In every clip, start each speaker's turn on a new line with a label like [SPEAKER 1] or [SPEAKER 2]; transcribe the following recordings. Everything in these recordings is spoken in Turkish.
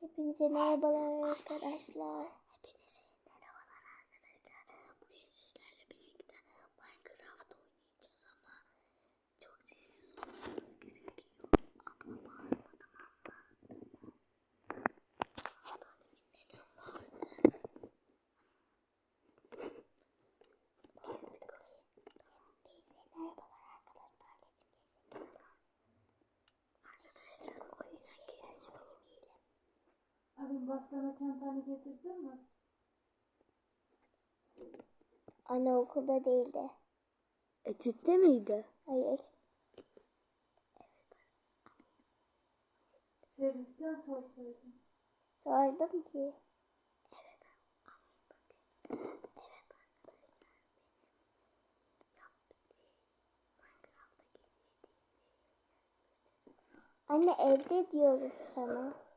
[SPEAKER 1] Hepinize merhabalar arkadaşlar.
[SPEAKER 2] Hepinize
[SPEAKER 3] Baslama çantanı getirdin mi?
[SPEAKER 1] Anne okulda değildi.
[SPEAKER 2] Etütte miydi?
[SPEAKER 1] Hayır.
[SPEAKER 3] Servisten sorsaydın.
[SPEAKER 1] Sordum ki. Anne evde diyorum sana.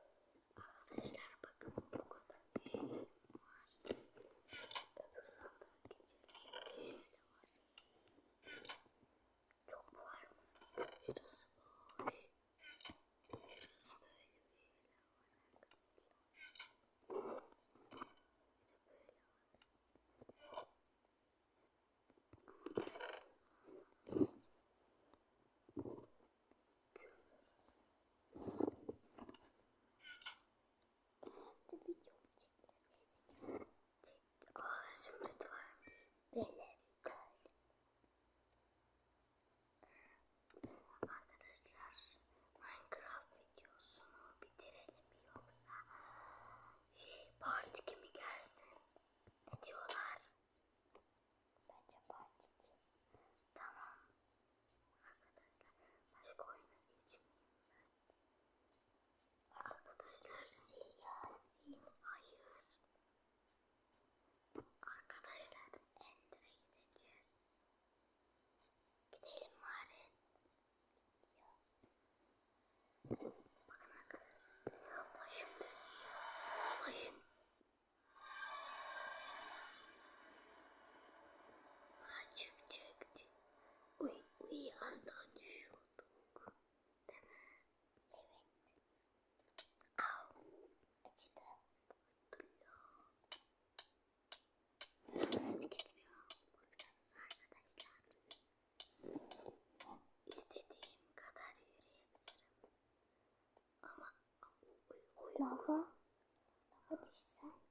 [SPEAKER 2] 老婆，老婆，你？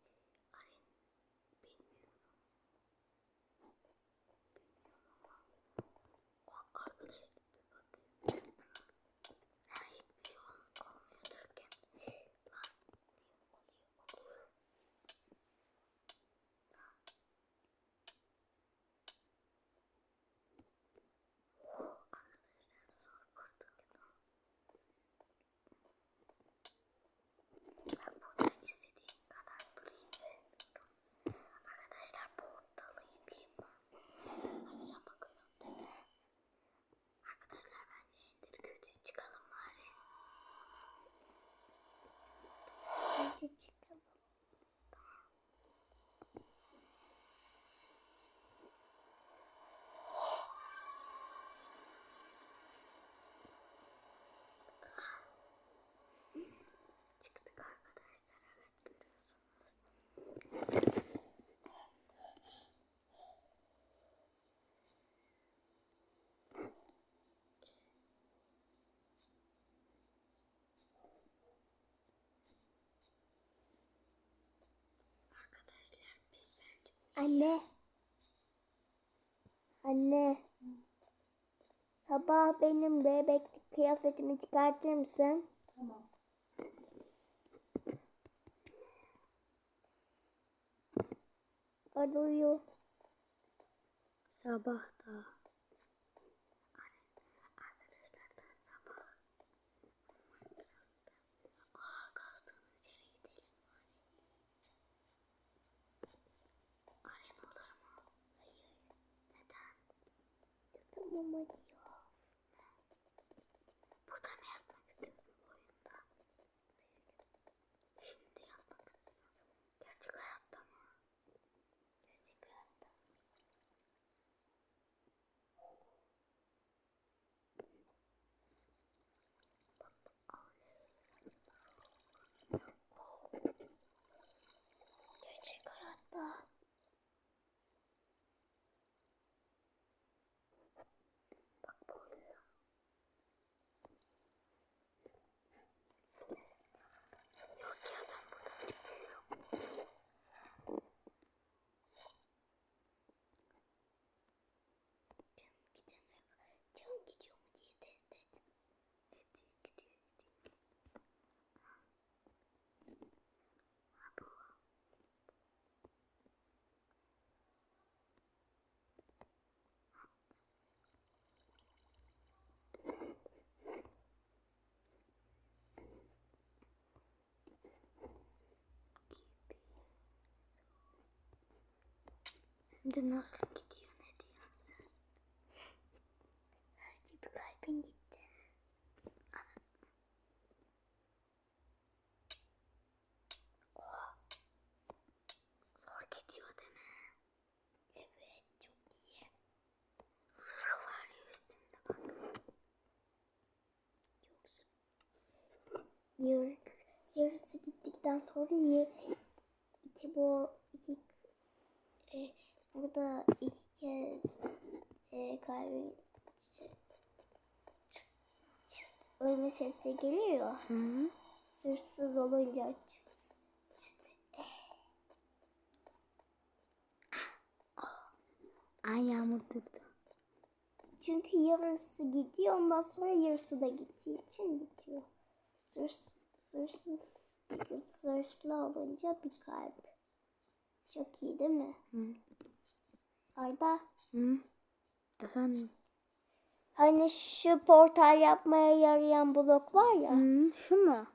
[SPEAKER 2] 20.
[SPEAKER 1] Anne. Anne. Sabah benim bebeklik kıyafetimi çıkartır mısın?
[SPEAKER 3] Tamam.
[SPEAKER 1] Hadi uyu.
[SPEAKER 2] Sabah da. Mama diye. Şimdi nasıl gidiyor ne diyor?
[SPEAKER 1] Bir kalbin gitti.
[SPEAKER 2] Zor gidiyor değil?
[SPEAKER 1] Evet çok iyi.
[SPEAKER 2] Sırrı var ya üstünde bak.
[SPEAKER 1] Yoksa Yar, yarısı gittikten sonra iki bu burada iki kez e, kalbin şey, çıt çıt ölme sesleri geliyor.
[SPEAKER 2] Hı?
[SPEAKER 1] Sırsız olunca çıt çıt.
[SPEAKER 2] Ay yağmur durdu.
[SPEAKER 1] Çünkü yarısı gidiyor ondan sonra yarısı da gittiği için bitiyor. Sırs, sırsız sırslı olunca bir kalp. Çok iyi değil mi?
[SPEAKER 2] Hı?
[SPEAKER 1] Arda
[SPEAKER 2] Hı? Efendim?
[SPEAKER 1] hani şu portal yapmaya yarayan blok var ya.
[SPEAKER 2] Hı? Şu mu?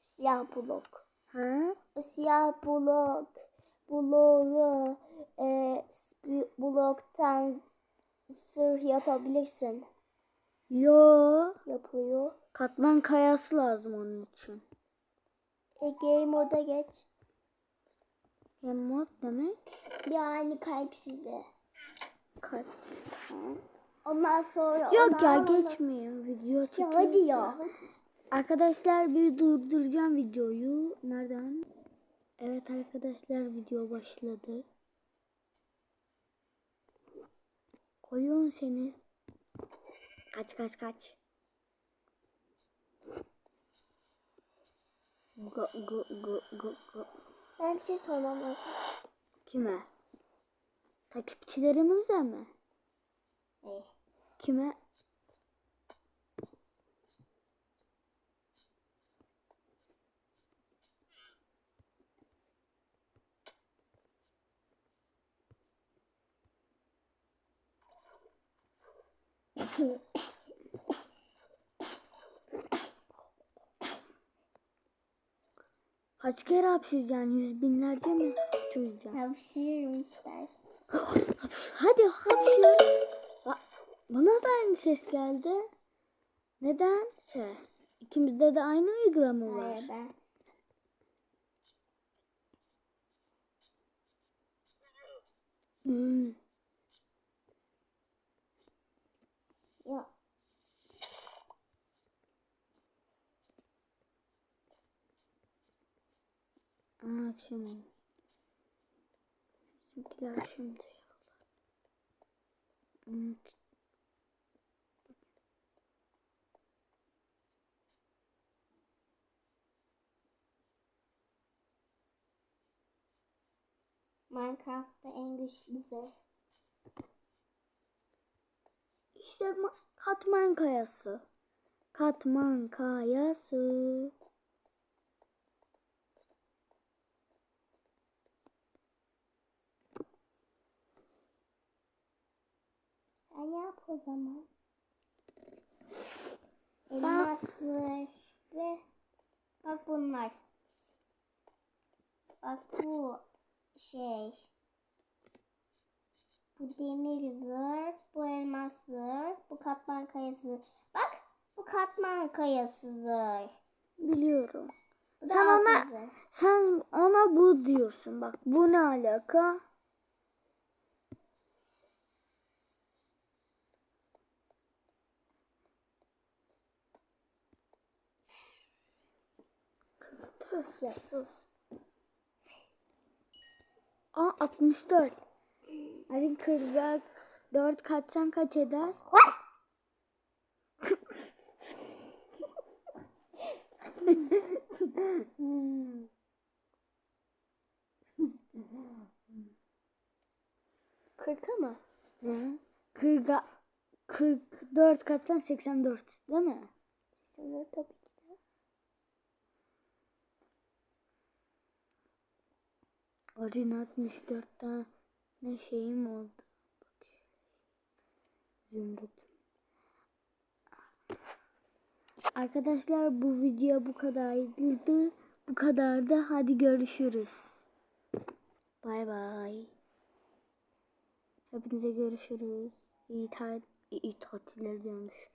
[SPEAKER 1] Siyah blok.
[SPEAKER 2] Hı?
[SPEAKER 1] O siyah blok. Bloğu e, bloktan sır yapabilirsin.
[SPEAKER 2] Yo.
[SPEAKER 1] Yapıyor.
[SPEAKER 2] Katman kayası lazım onun için.
[SPEAKER 1] E, game moda geç.
[SPEAKER 2] Remote demek?
[SPEAKER 1] Yani kalp size.
[SPEAKER 2] Kalp.
[SPEAKER 1] Ondan sonra
[SPEAKER 2] Yok ya geçmiyor. Video
[SPEAKER 1] Ya
[SPEAKER 2] çekiyor.
[SPEAKER 1] hadi ya.
[SPEAKER 2] Arkadaşlar bir durduracağım videoyu. Nereden? Evet arkadaşlar video başladı. Koyun seni. Kaç kaç kaç. Go go go go go.
[SPEAKER 1] Ben bir şey sormam lazım.
[SPEAKER 2] Kime? Takipçilerimize mi?
[SPEAKER 1] Eh,
[SPEAKER 2] Kime? Kaç kere hapşıracaksın? Yüz binlerce mi hapşıracaksın?
[SPEAKER 1] Hapşırırım istersen.
[SPEAKER 2] Hadi hapşır. Ba- Bana da aynı ses geldi. Nedense. İkimizde de aynı uygulama var.
[SPEAKER 1] Hayır ben.
[SPEAKER 2] Hmm.
[SPEAKER 1] Ya
[SPEAKER 2] Aa, akşam oldu. Bizimkiler şimdi Hmm.
[SPEAKER 1] Minecraft'ta en güçlü zırh.
[SPEAKER 2] İşte ma- katman kayası. Katman kayası.
[SPEAKER 1] Sen yap o zaman. Elmas zırh ve bak bunlar. Bak bu şey. Bu demir zırh, bu elmas zırh, bu katman kayası. Bak bu katman kayası zırh.
[SPEAKER 2] Biliyorum.
[SPEAKER 1] Bu da
[SPEAKER 2] Sen
[SPEAKER 1] altın
[SPEAKER 2] ona,
[SPEAKER 1] zırh.
[SPEAKER 2] sen ona bu diyorsun. Bak bu ne alaka?
[SPEAKER 1] Sus ya sus.
[SPEAKER 2] Aa 64. Hadi 44 kaçsan kaç eder?
[SPEAKER 1] Kırka mı?
[SPEAKER 2] Hı? 40, 44 katsan 84 değil mi?
[SPEAKER 1] Sonra tabii
[SPEAKER 2] Orin 64 tane şeyim oldu. Bak. Zümrüt. Arkadaşlar bu video bu kadardı. Bu kadardı. Hadi görüşürüz. Bay bay. Hepinize görüşürüz. İyi, ta iyi tatiller diyormuş.